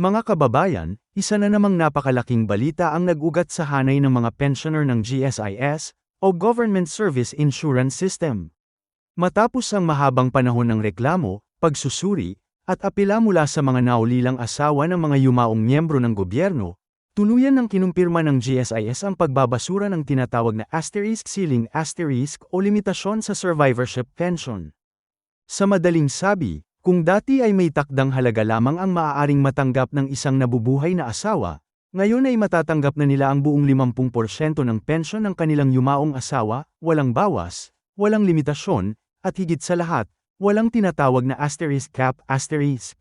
Mga kababayan, isa na namang napakalaking balita ang nag-ugat sa hanay ng mga pensioner ng GSIS, o Government Service Insurance System. Matapos ang mahabang panahon ng reklamo, pagsusuri, at apela mula sa mga naulilang asawa ng mga yumaong miyembro ng gobyerno, tuluyan ng kinumpirma ng GSIS ang pagbabasura ng tinatawag na asterisk ceiling asterisk o limitasyon sa survivorship pension. Sa madaling sabi, kung dati ay may takdang halaga lamang ang maaaring matanggap ng isang nabubuhay na asawa, ngayon ay matatanggap na nila ang buong 50% ng pensyon ng kanilang yumaong asawa, walang bawas, walang limitasyon, at higit sa lahat, walang tinatawag na asterisk cap asterisk.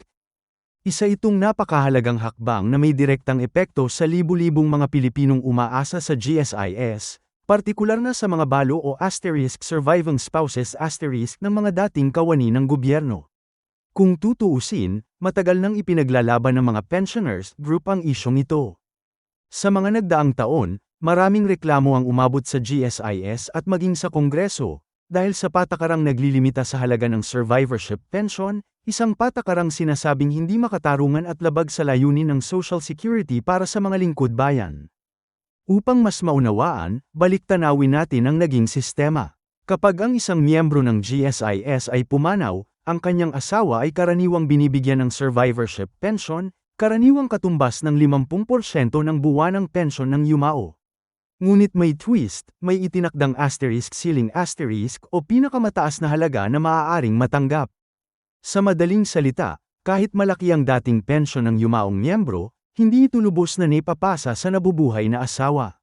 Isa itong napakahalagang hakbang na may direktang epekto sa libu-libong mga Pilipinong umaasa sa GSIS, partikular na sa mga balo o asterisk surviving spouses asterisk ng mga dating kawani ng gobyerno. Kung tutuusin, matagal nang ipinaglalaban ng mga pensioners group ang isyong ito. Sa mga nagdaang taon, maraming reklamo ang umabot sa GSIS at maging sa Kongreso, dahil sa patakarang naglilimita sa halaga ng survivorship pension, isang patakarang sinasabing hindi makatarungan at labag sa layunin ng Social Security para sa mga lingkod bayan. Upang mas maunawaan, balik-tanawin natin ang naging sistema. Kapag ang isang miyembro ng GSIS ay pumanaw, ang kanyang asawa ay karaniwang binibigyan ng survivorship pension, karaniwang katumbas ng 50% ng buwanang pension ng yumao. Ngunit may twist, may itinakdang asterisk ceiling asterisk o pinakamataas na halaga na maaaring matanggap. Sa madaling salita, kahit malaki ang dating pension ng yumaong miyembro, hindi ito lubos na naipapasa sa nabubuhay na asawa.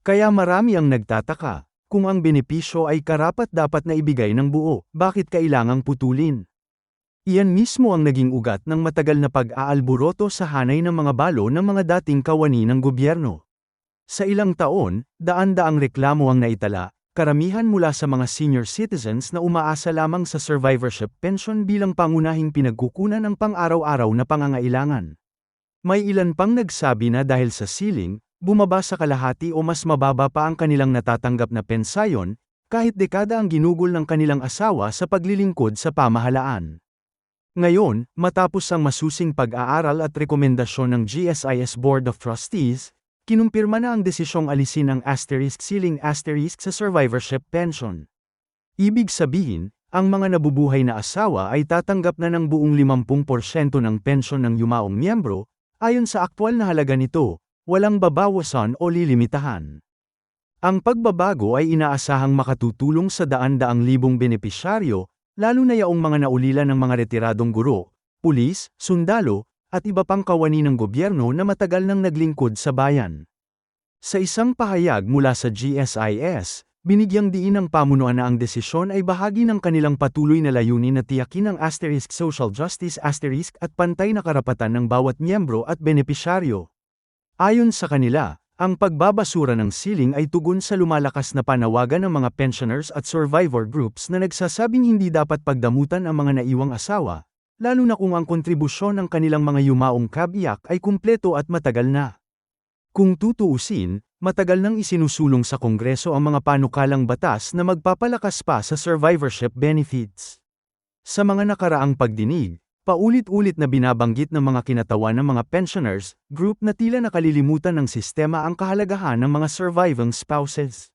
Kaya marami ang nagtataka, kung ang benepisyo ay karapat dapat na ibigay ng buo, bakit kailangang putulin? Iyan mismo ang naging ugat ng matagal na pag-aalburoto sa hanay ng mga balo ng mga dating kawani ng gobyerno. Sa ilang taon, daan-daang reklamo ang naitala, karamihan mula sa mga senior citizens na umaasa lamang sa survivorship pension bilang pangunahing pinagkukunan ng pang-araw-araw na pangangailangan. May ilan pang nagsabi na dahil sa ceiling, bumaba sa kalahati o mas mababa pa ang kanilang natatanggap na pensayon, kahit dekada ang ginugol ng kanilang asawa sa paglilingkod sa pamahalaan. Ngayon, matapos ang masusing pag-aaral at rekomendasyon ng GSIS Board of Trustees, kinumpirma na ang desisyong alisin ang asterisk ceiling asterisk sa survivorship pension. Ibig sabihin, ang mga nabubuhay na asawa ay tatanggap na ng buong 50% ng pensyon ng yumaong miyembro, ayon sa aktwal na halaga nito, walang babawasan o lilimitahan. Ang pagbabago ay inaasahang makatutulong sa daan-daang libong benepisyaryo, lalo na yaong mga naulila ng mga retiradong guro, pulis, sundalo, at iba pang kawani ng gobyerno na matagal nang naglingkod sa bayan. Sa isang pahayag mula sa GSIS, binigyang diin ng pamunuan na ang desisyon ay bahagi ng kanilang patuloy na layunin na tiyakin ang asterisk social justice asterisk at pantay na karapatan ng bawat miyembro at benepisyaryo. Ayon sa kanila, ang pagbabasura ng siling ay tugon sa lumalakas na panawagan ng mga pensioners at survivor groups na nagsasabing hindi dapat pagdamutan ang mga naiwang asawa, lalo na kung ang kontribusyon ng kanilang mga yumaong kabiyak ay kumpleto at matagal na. Kung tutuusin, matagal nang isinusulong sa Kongreso ang mga panukalang batas na magpapalakas pa sa survivorship benefits. Sa mga nakaraang pagdinig, Paulit-ulit na binabanggit ng mga kinatawan ng mga pensioners, group na tila nakalilimutan ng sistema ang kahalagahan ng mga surviving spouses.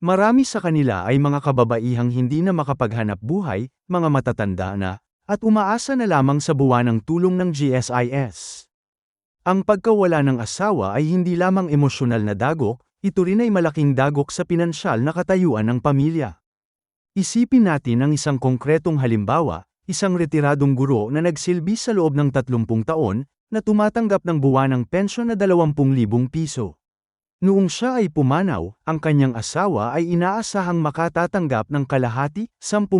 Marami sa kanila ay mga kababaihang hindi na makapaghanap buhay, mga matatanda na, at umaasa na lamang sa buwanang tulong ng GSIS. Ang pagkawala ng asawa ay hindi lamang emosyonal na dagok, ito rin ay malaking dagok sa pinansyal na katayuan ng pamilya. Isipin natin ang isang konkretong halimbawa, isang retiradong guro na nagsilbi sa loob ng 30 taon, na tumatanggap ng buwanang pensyon na 20,000 piso. Noong siya ay pumanaw, ang kanyang asawa ay inaasahang makatatanggap ng kalahati, 10,000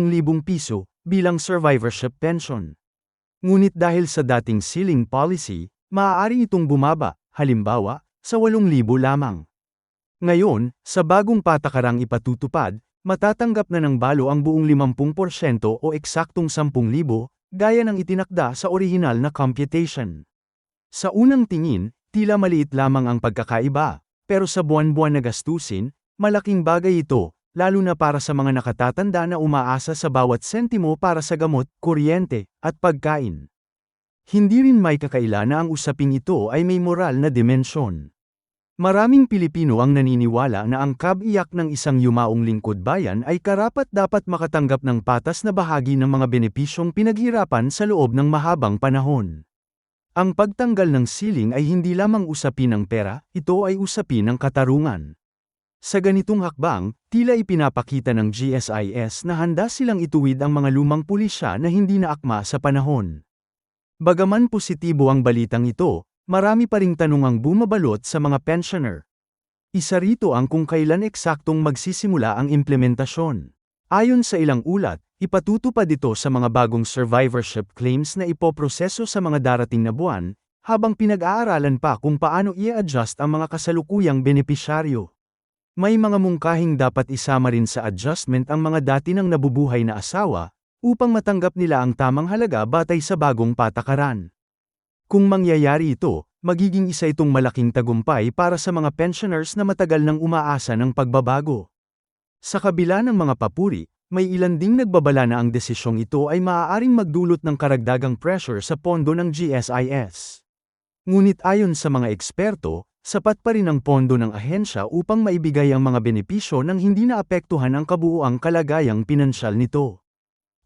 piso, bilang survivorship pension. Ngunit dahil sa dating ceiling policy, maaari itong bumaba, halimbawa, sa 8,000 lamang. Ngayon, sa bagong patakarang ipatutupad, Matatanggap na ng balo ang buong 50% o eksaktong 10,000, gaya ng itinakda sa orihinal na computation. Sa unang tingin, tila maliit lamang ang pagkakaiba, pero sa buwan-buwan na gastusin, malaking bagay ito, lalo na para sa mga nakatatanda na umaasa sa bawat sentimo para sa gamot, kuryente, at pagkain. Hindi rin may kakaila na ang usaping ito ay may moral na dimensyon. Maraming Pilipino ang naniniwala na ang kabiyak ng isang yumaong lingkod bayan ay karapat dapat makatanggap ng patas na bahagi ng mga benepisyong pinaghirapan sa loob ng mahabang panahon. Ang pagtanggal ng siling ay hindi lamang usapin ng pera, ito ay usapin ng katarungan. Sa ganitong hakbang, tila ipinapakita ng GSIS na handa silang ituwid ang mga lumang pulisya na hindi na akma sa panahon. Bagaman positibo ang balitang ito, marami pa ring tanong ang bumabalot sa mga pensioner. Isa rito ang kung kailan eksaktong magsisimula ang implementasyon. Ayon sa ilang ulat, ipatutupad ito sa mga bagong survivorship claims na ipoproseso sa mga darating na buwan, habang pinag-aaralan pa kung paano i-adjust ang mga kasalukuyang benepisyaryo. May mga mungkahing dapat isama rin sa adjustment ang mga dati nang nabubuhay na asawa, upang matanggap nila ang tamang halaga batay sa bagong patakaran. Kung mangyayari ito, magiging isa itong malaking tagumpay para sa mga pensioners na matagal nang umaasa ng pagbabago. Sa kabila ng mga papuri, may ilan ding nagbabala na ang desisyong ito ay maaaring magdulot ng karagdagang pressure sa pondo ng GSIS. Ngunit ayon sa mga eksperto, sapat pa rin ang pondo ng ahensya upang maibigay ang mga benepisyo nang hindi naapektuhan ang kabuuang kalagayang pinansyal nito.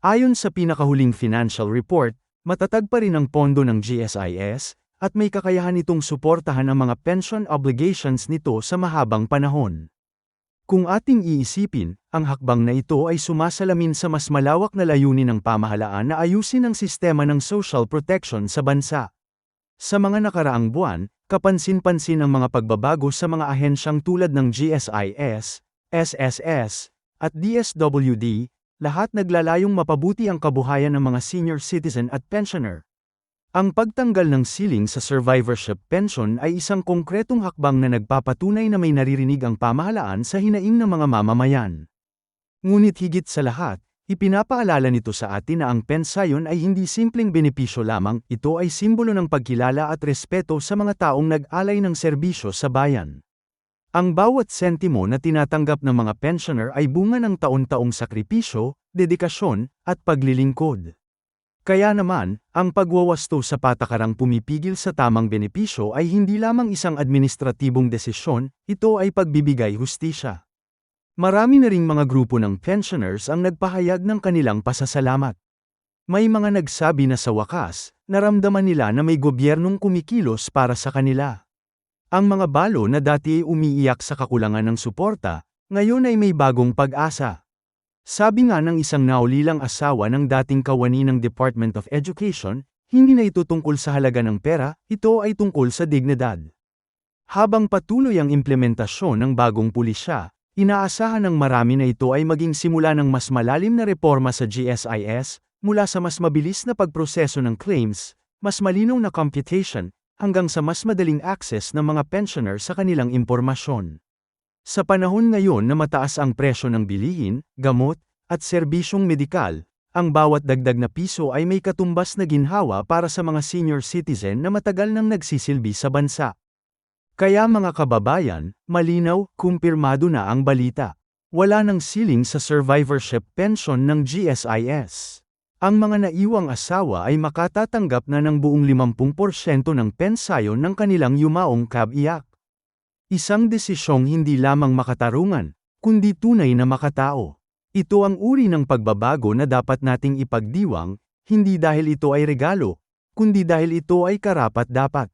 Ayon sa pinakahuling financial report, Matatag pa rin ang pondo ng GSIS, at may kakayahan itong suportahan ang mga pension obligations nito sa mahabang panahon. Kung ating iisipin, ang hakbang na ito ay sumasalamin sa mas malawak na layunin ng pamahalaan na ayusin ang sistema ng social protection sa bansa. Sa mga nakaraang buwan, kapansin-pansin ang mga pagbabago sa mga ahensyang tulad ng GSIS, SSS, at DSWD, lahat naglalayong mapabuti ang kabuhayan ng mga senior citizen at pensioner. Ang pagtanggal ng ceiling sa survivorship pension ay isang konkretong hakbang na nagpapatunay na may naririnig ang pamahalaan sa hinaing ng mga mamamayan. Ngunit higit sa lahat, ipinapaalala nito sa atin na ang pensayon ay hindi simpleng benepisyo lamang, ito ay simbolo ng pagkilala at respeto sa mga taong nag-alay ng serbisyo sa bayan. Ang bawat sentimo na tinatanggap ng mga pensioner ay bunga ng taon-taong sakripisyo, dedikasyon, at paglilingkod. Kaya naman, ang pagwawasto sa patakarang pumipigil sa tamang benepisyo ay hindi lamang isang administratibong desisyon, ito ay pagbibigay hustisya. Marami na ring mga grupo ng pensioners ang nagpahayag ng kanilang pasasalamat. May mga nagsabi na sa wakas, naramdaman nila na may gobyernong kumikilos para sa kanila. Ang mga balo na dati umiiyak sa kakulangan ng suporta, ngayon ay may bagong pag-asa. Sabi nga ng isang naulilang asawa ng dating kawani ng Department of Education, hindi na ito tungkol sa halaga ng pera, ito ay tungkol sa dignidad. Habang patuloy ang implementasyon ng bagong pulisya, inaasahan ng marami na ito ay maging simula ng mas malalim na reforma sa GSIS, mula sa mas mabilis na pagproseso ng claims, mas malinaw na computation, hanggang sa mas madaling access ng mga pensioner sa kanilang impormasyon. Sa panahon ngayon na mataas ang presyo ng bilihin, gamot, at serbisyong medikal, ang bawat dagdag na piso ay may katumbas na ginhawa para sa mga senior citizen na matagal nang nagsisilbi sa bansa. Kaya mga kababayan, malinaw, kumpirmado na ang balita. Wala nang siling sa survivorship pension ng GSIS. Ang mga naiwang asawa ay makatatanggap na ng buong 50% ng pensayon ng kanilang yumaong kabiyak. Isang desisyong hindi lamang makatarungan, kundi tunay na makatao. Ito ang uri ng pagbabago na dapat nating ipagdiwang, hindi dahil ito ay regalo, kundi dahil ito ay karapat-dapat.